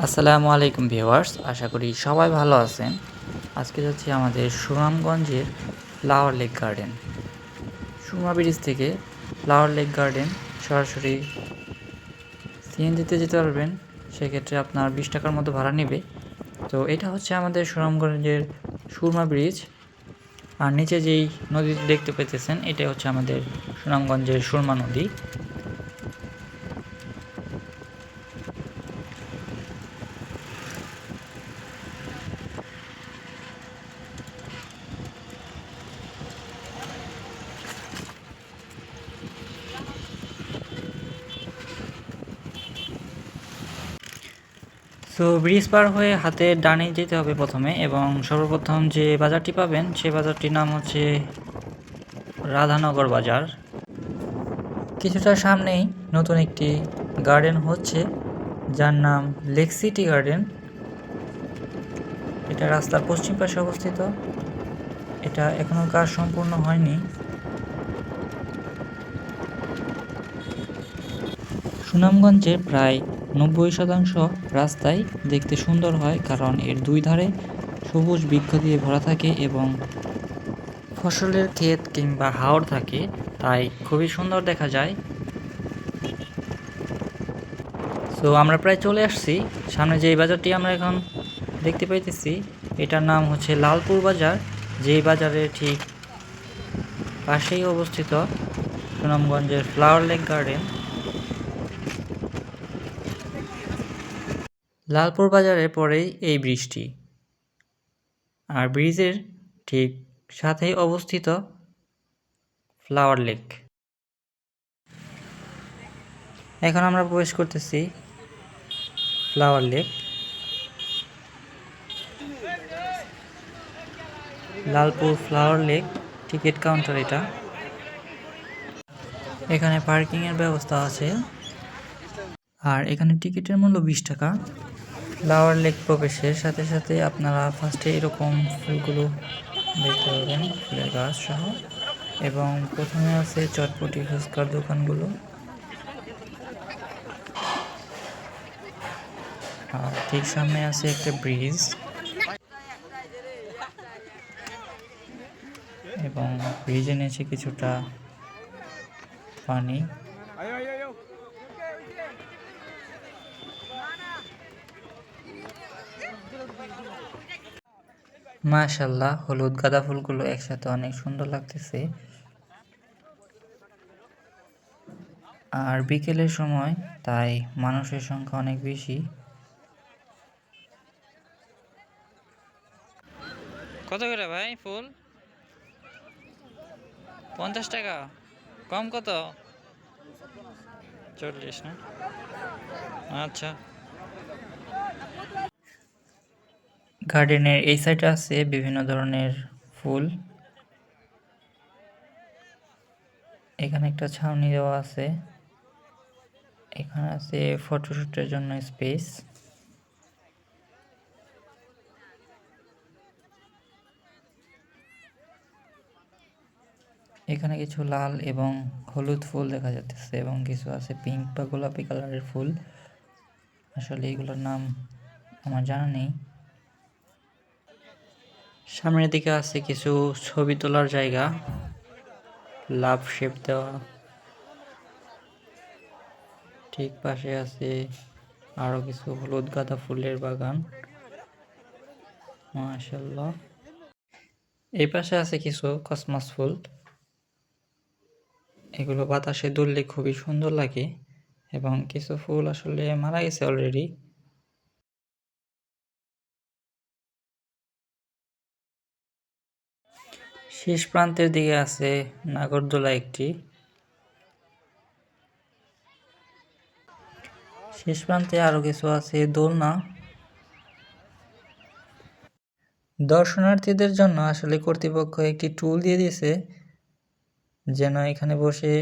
আসসালামু আলাইকুম ভিউয়ার্স, আশা করি সবাই ভালো আছেন। আজকে যাচ্ছি আমাদের সুনামগঞ্জের flower lake garden. Surma bridge থেকে ফ্লাওয়ার লেক গার্ডেন সরাসরি সিএনজিতে যেতে পারবেন, সেক্ষেত্রে আপনার বিশ টাকার মতো ভাড়া নেবে। তো এটা হচ্ছে আমাদের সুনামগঞ্জের সুরমা ব্রিজ। আর নিচে যেই নদী দেখতে পেতেছেন এটা হচ্ছে আমাদের সুনামগঞ্জের সুরমা নদী। সো ব্রিজ পার হয়ে হাতে ডানে যেতে হবে প্রথমে এবং সর্বপ্রথম যে বাজারটি পাবেন, সে বাজারটির নাম হচ্ছে রাধানগর বাজার। কিছুটা সামনেই নতুন একটি গার্ডেন হচ্ছে, যার নাম লেক সিটি গার্ডেন এটা রাস্তার পশ্চিম পাশে অবস্থিত। এটা এখনও কাজ সম্পূর্ণ হয়নি। সুনামগঞ্জের প্রায় নব্বই শতাংশ রাস্তাই দেখতে সুন্দর হয় কারণ এর দুই ধারে সবুজ বৃক্ষ দিয়ে ভরা থাকে এবং ফসলের ক্ষেত কিংবা হাওড় থাকে, তাই খুবই সুন্দর দেখা যায়। তো আমরা প্রায় চলে আসছি। সামনে যে বাজারটি আমরা এখন দেখতে পাইতেছি, এটার নাম হচ্ছে লালপুর বাজার। যেই বাজারের ঠিক পাশেই অবস্থিত সুনামগঞ্জের ফ্লাওয়ার লেক গার্ডেন। লালপুর বাজারের পরেই এই ব্রিজটি। আর ব্রিজের ঠিক সাথেই অবস্থিত ফ্লাওয়ার লেক। এখন আমরা প্রবেশ করতেছি flower lake. Lalpur flower lake ticket counter এটা। এখানে পার্কিংয়ের ব্যবস্থা আছে। আর এখানে টিকিটের মূল্য বিশ টাকা। ফ্লাওয়ার লেক প্রবেশের সাথে সাথে আপনারা ফার্স্টে এরকম ফুলগুলো দেখতে পাবেন ফুলের গাছ সহ। এবং প্রথমে আছে চটপটি ফুচকার দোকানগুলো। আর ঠিক সামনে আছে একটা ব্রিজ এবং ব্রিজে নিচে কিছুটা পানি। মাশাল্লাহ হলুদ গাঁদা ফুলগুলো একসাথে অনেক সুন্দর লাগতেছে। আর বিকেলের সময় তাই মানুষের সংখ্যা অনেক বেশি। কত করে ভাই ফুল? পঞ্চাশ টাকা, কম কত? চল্লিশ না? আচ্ছা। গার্ডেনের এই সাইডে আছে বিভিন্ন ধরনের ফুল। এখানে একটা ছাউনি দেওয়া আছে। এখানে আছে ফটোশুটের জন্য স্পেস। এখানে কিছু লাল এবং হলুদ ফুল দেখা যাচ্ছে এবং কিছু আছে পিঙ্ক বা গোলাপি কালারের ফুল। আসলে এগুলোর নাম আমার জানা নেই। সামনের দিকে আছে কিছু ছবি তোলার জায়গা। লাভ শেপ দেওয়া। ঠিক পাশে আছে আরও কিছু হলুদ গাঁদা ফুলের বাগান। মাশাল্লাহ এই পাশে আছে কিছু কসমাস ফুল। এগুলো বাতাসে দুললে খুবই সুন্দর লাগে এবং কিছু ফুল আসলে মারা গেছে অলরেডি শেষ প্রান্তের দিকে আছে নাগরদোলা একটি। শেষ প্রান্তে আরও কিছু আছে, দোলনা। দর্শনার্থীদের জন্য আসলে কর্তৃপক্ষ একটি টুল দিয়ে দিয়েছে, যেন এখানে বসে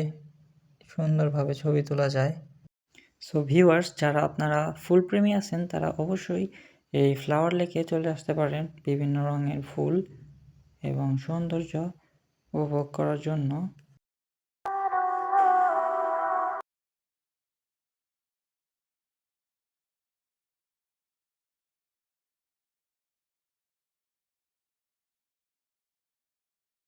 সুন্দরভাবে ছবি তোলা যায়। সো ভিউয়ার্স যারা আপনারা ফুল প্রেমী আছেন, তারা অবশ্যই এই ফ্লাওয়ার লেকে চলে আসতে পারেন। বিভিন্ন রঙের ফুল। এবং সৌন্দর্য উপভোগ করার জন্য